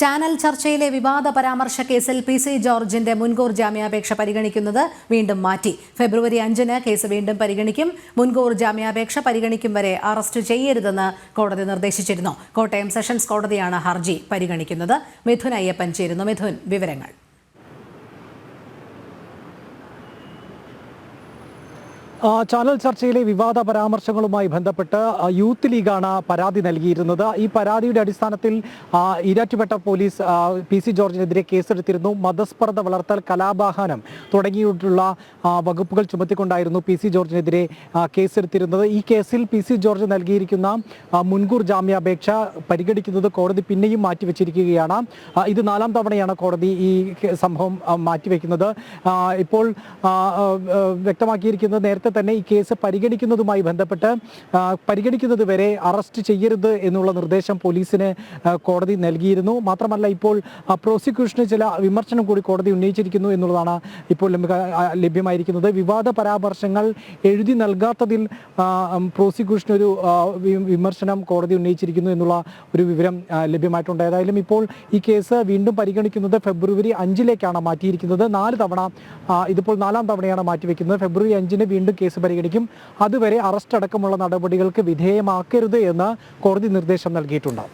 Channel ചർച്ചയിലെ വിവാദ പരാമർശ കേസിൽ P C ജോർജിന്റെ മുൻകൂർ ജാമ്യാപേക്ഷ പരിഗണിക്കുന്നത് വീണ്ടും മാറ്റി. ഫെബ്രുവരി അഞ്ചിന് കേസ് വീണ്ടും പരിഗണിക്കും. മുൻകൂർ ജാമ്യാപേക്ഷ പരിഗണിക്കും വരെ അറസ്റ്റ് ചെയ്യരുതെന്ന് കോടതി നിർദ്ദേശിച്ചിരുന്നു. കോട്ടയം സെഷൻസ് കോടതിയാണ് ഹർജി പരിഗണിക്കുന്നത്. മിഥുൻ അയ്യപ്പൻ ചേരുന്നു. മിഥുൻ വിവരങ്ങൾ. ചാനൽ ചർച്ചയിലെ വിവാദ പരാമർശങ്ങളുമായി ബന്ധപ്പെട്ട് യൂത്ത് ലീഗാണ് പരാതി നൽകിയിരുന്നത്. ഈ പരാതിയുടെ അടിസ്ഥാനത്തിൽ ഈരാറ്റുപേട്ട പോലീസ് പി സി ജോർജിനെതിരെ കേസെടുത്തിരുന്നു. മതസ്പർദ്ധ വളർത്തൽ കലാപാഹാനം തുടങ്ങിയിട്ടുള്ള വകുപ്പുകൾ ചുമത്തിക്കൊണ്ടായിരുന്നു പി സി ജോർജിനെതിരെ കേസെടുത്തിരുന്നത്. ഈ കേസിൽ പി സി ജോർജ് നൽകിയിരിക്കുന്ന മുൻകൂർ ജാമ്യാപേക്ഷ പരിഗണിക്കുന്നത് കോടതി പിന്നെയും മാറ്റിവെച്ചിരിക്കുകയാണ്. ഇത് നാലാം തവണയാണ് കോടതി ഈ സംഭവം മാറ്റിവെക്കുന്നത്. ഇപ്പോൾ വ്യക്തമാക്കിയിരിക്കുന്നത് നേരത്തെ തന്നെ ഈ കേസ് പരിഗണിക്കുന്നതുമായി ബന്ധപ്പെട്ട് പരിഗണിക്കുന്നത് വരെ അറസ്റ്റ് ചെയ്യരുത് എന്നുള്ള നിർദ്ദേശം പോലീസിന് കോടതി നൽകിയിരുന്നു. മാത്രമല്ല ഇപ്പോൾ പ്രോസിക്യൂഷന് ചില വിമർശനം കൂടി കോടതി ഉന്നയിച്ചിരിക്കുന്നു എന്നുള്ളതാണ് ഇപ്പോൾ ലഭ്യമായിരിക്കുന്നത്. വിവാദ പരാമർശങ്ങൾ എഴുതി നൽകാത്തതിൽ പ്രോസിക്യൂഷൻ ഒരു വിമർശനം കോടതി ഉന്നയിച്ചിരിക്കുന്നു എന്നുള്ള ഒരു വിവരം ലഭ്യമായിട്ടുണ്ട്. ഏതായാലും ഇപ്പോൾ ഈ കേസ് വീണ്ടും പരിഗണിക്കുന്നത് ഫെബ്രുവരി അഞ്ചിലേക്കാണ് മാറ്റിയിരിക്കുന്നത്. നാല് തവണ ഇതിപ്പോൾ നാലാം തവണയാണ് മാറ്റിവെക്കുന്നത്. ഫെബ്രുവരി അഞ്ചിന് വീണ്ടും കേസ് പരിഗണിക്കും. അതുവരെ അറസ്റ്റ് അടക്കമുള്ള നടപടികൾക്ക് വിധേയമാക്കരുത് എന്ന് കോടതി നിർദ്ദേശം നൽകിയിട്ടുണ്ട്.